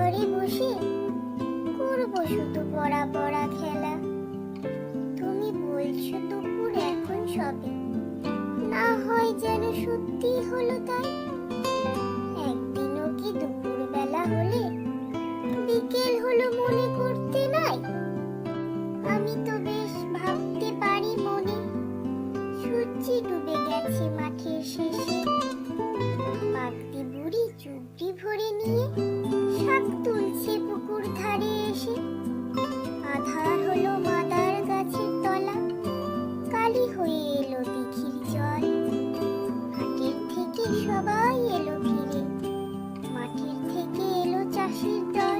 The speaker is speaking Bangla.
ঘরে বসে করব শুধু পড়া পড়া খেলা। তুমি বলছো দুপুর, এখন সবে। না হয় যেন সত্যি হলো তাই। একদিনও কি দুপুর বেলা হলে বিকেল হলো মনে করতে নাই? আমি তো বেশ ভাবতে পারি মনে। সূর্যি ডুবে গেছে মাঠের শেষে। পাকতি বুড়ি চুপড়ি ভরে নিয়ে শাক তুলছে পুকুর ধারে এসে আধার হলো মাদার গাছের তলা। কালি হয়ে এলো দিঘির জল। হাটের থেকে সবাই এলো ফিরে। মাঠের থেকে এলো চাষির দল।